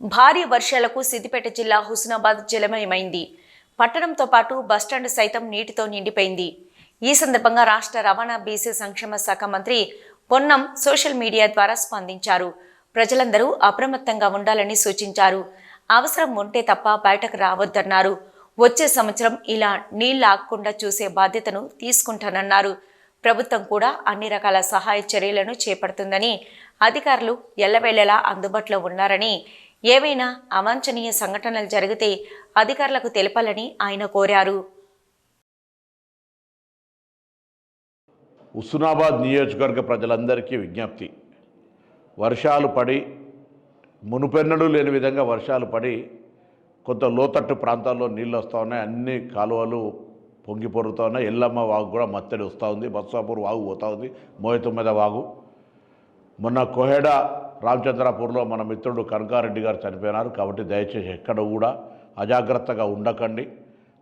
భారీ వర్షాలకు సిద్దిపేట జిల్లా హుస్నాబాద్ జలమయమైంది. పట్టణంతో పాటు బస్టాండ్ సైతం నీటితో నిండిపోయింది. ఈ సందర్భంగా రాష్ట్ర రవాణా బీసీ సంక్షేమ శాఖ మంత్రి పొన్నం సోషల్ మీడియా ద్వారా స్పందించారు. ప్రజలందరూ అప్రమత్తంగా ఉండాలని సూచించారు. అవసరం ఉంటే తప్ప బయటకు రావద్దన్నారు. వచ్చే సంవత్సరం ఇలా నీళ్ళు ఆగకుండా చూసే బాధ్యతను తీసుకుంటానన్నారు. ప్రభుత్వం కూడా అన్ని రకాల సహాయ చర్యలను చేపడుతుందని అధికారులు ఎల్లవేళలా అందుబాటులో ఉన్నారని ఏవైనా అవాంఛనీయ సంఘటనలు జరిగితే అధికారులకు తెలపాలని ఆయన కోరారు. హుస్నాబాద్ నియోజకవర్గ ప్రజలందరికీ విజ్ఞప్తి. వర్షాలు పడి మునుపెన్నడూ లేని విధంగా వర్షాలు పడి కొంత లోతట్టు ప్రాంతాల్లో నీళ్ళు వస్తూ ఉన్నాయి అన్ని కాలువలు పొంగి పొరుతూ ఉన్నాయి ఎల్లమ్మ వాగు కూడా మత్తడి వస్తూ ఉంది బత్సాపూర్ వాగు పోతూ ఉంది మోయతొమ్మిద వాగు. మొన్న కోహెడ రామచంద్రాపూర్లో మన మిత్రుడు కనకారెడ్డి గారు చనిపోయినారు. కాబట్టి దయచేసి ఎక్కడ కూడా అజాగ్రత్తగా ఉండకండి.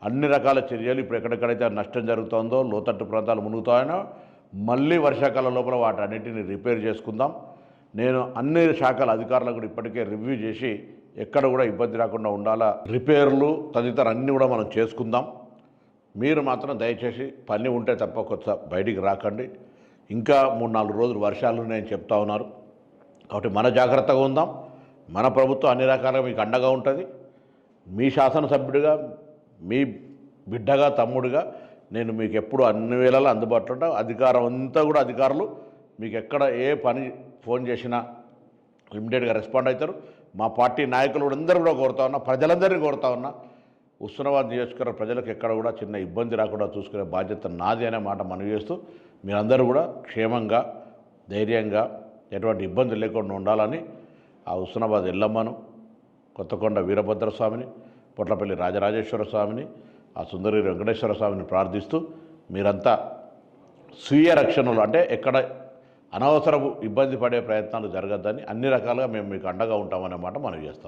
అన్ని రకాల చర్యలు ఇప్పుడు ఎక్కడెక్కడైతే నష్టం జరుగుతుందో లోతట్టు ప్రాంతాలు మునుగుతాయనో మళ్ళీ వర్షాకాలం లోపల వాటన్నిటిని రిపేర్ చేసుకుందాం. నేను అన్ని శాఖల అధికారులకు కూడా ఇప్పటికే రివ్యూ చేసి ఎక్కడ కూడా ఇబ్బంది రాకుండా ఉండాలా రిపేర్లు తదితర అన్నీ కూడా మనం చేసుకుందాం. మీరు మాత్రం దయచేసి పని ఉంటే తప్ప కొత్త బయటికి రాకండి. ఇంకా మూడు నాలుగు రోజులు వర్షాలు నేను చెప్తా ఉన్నారు. కాబట్టి మన జాగ్రత్తగా ఉందాం. మన ప్రభుత్వం అన్ని రకాలుగా మీకు అండగా ఉంటుంది. మీ శాసనసభ్యుడిగా మీ బిడ్డగా తమ్ముడిగా నేను మీకు ఎప్పుడు అన్ని వేళలా అందుబాటులో ఉంటా. అధికారం అంతా కూడా అధికారులు మీకు ఎక్కడ ఏ పని ఫోన్ చేసినా ఇమ్మీడియట్గా రెస్పాండ్ అవుతారు. మా పార్టీ నాయకులు కూడా అందరూ కూడా కోరుతా ఉన్నా ప్రజలందరినీ కోరుతా ఉన్నా ఉస్మానాబాద్ నియోజకవర్గ ప్రజలకు ఎక్కడ కూడా చిన్న ఇబ్బంది రాకుండా చూసుకునే బాధ్యత నాది అనే మాట మనవి చేస్తూ మీరందరూ కూడా క్షేమంగా ధైర్యంగా ఎటువంటి ఇబ్బంది లేకుండా ఉండాలని ఆ హుస్నాబాద్ ఎల్లమ్మను కొత్తకొండ వీరభద్ర స్వామిని పొట్లపల్లి రాజరాజేశ్వర స్వామిని ఆ సుందరి వెంకటేశ్వర స్వామిని ప్రార్థిస్తూ మీరంతా స్వీయ రక్షణలు అంటే ఎక్కడ అనవసరపు ఇబ్బంది పడే ప్రయత్నాలు జరగద్దని అన్ని రకాలుగా మేము మీకు అండగా ఉంటామనే మాట మనం చేస్తాం.